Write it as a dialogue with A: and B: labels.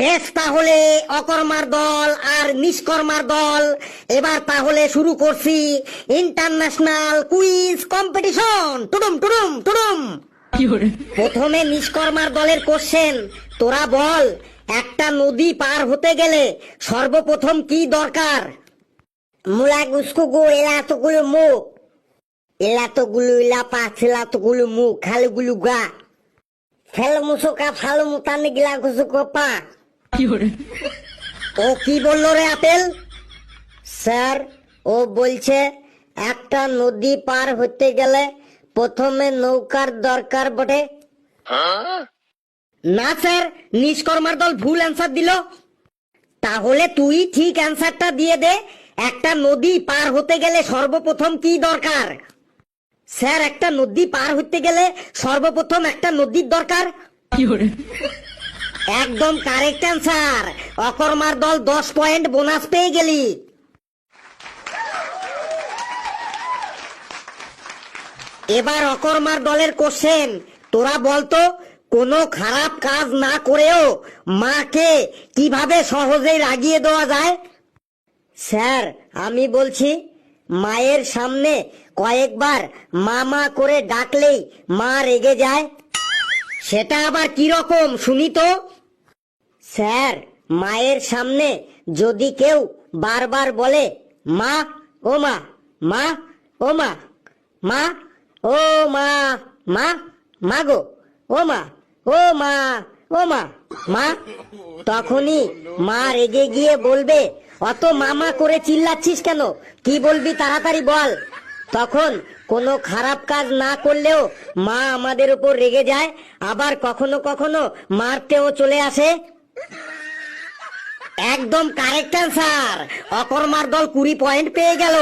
A: বেশ তাহলে অকর্মার দল আর নিষ্কর্মার দল। এবার তাহলে শুরু করছি ইন্টারন্যাশনাল কুইজ কম্পিটিশন। টুডুম টুডুম টুডুম। প্রথমে নিষ্কর্মার দলের কোশ্চেন তোরা বল একটা নদী পার হতে গেলে সর্বপ্রথম কি দরকার? মুলা গুসকু এলা তোগুলো মুখ। এলা তোগুলো এলা পাঁচ এলা তোগুলো মুখ খালুগুলো গা। ফেল মুসুকা ফালু মুতানি গিলা গুসকো পা। ও কি বলল রে আপেল? স্যার ও বলছে একটা নদী পার হতে গেলে প্রথমে নৌকার দরকার বটে। না স্যার নিষ্কর্মার দল ভুল অ্যান্সার দিল। তাহলে তুই ঠিক অ্যান্সারটা দিয়ে দে একটা নদী পার হতে গেলে সর্বপ্রথম কি দরকার? স্যার একটা নদী পার হতে গেলে সর্বপ্রথম একটা নদীর দরকার। একদম কারেক্ট অ্যান্সার অকর্মার দল দশ পয়েন্ট বোনাস পেয়ে গেলি। এবার অকর্মার দলের কোশ্চেন তোরা বলতো, কোনো খারাপ কাজ না করেও মাকে কীভাবে সহজেই রাগিয়ে দেওয়া যায়? স্যার, আমি বলছি, মায়ের সামনে কয়েকবার মা মা করে ডাকলেই মা রেগে যায়। সেটা আবার কি রকম শুনি তো। স্যার, মায়ের সামনে যদি কেউ বারবার বলে, মা, ও মা মা, ও মা মা, ও মা মা মা গো, ও মা ও মা ও মা মা, তখনই মা রেগে গিয়ে বলবে, অত মামা করে চিল্লাচ্ছিস কেন? কি বলবি তাড়াতাড়ি বল। তখন কোনো খারাপ কাজ না করলেও মা আমাদের উপর রেগে যায়, আবার কখনো কখনো মারতেও চলে আসে। একদম কারেক্ট অ্যান্সার অকর্মার দল কুড়ি পয়েন্ট পেয়ে গেল।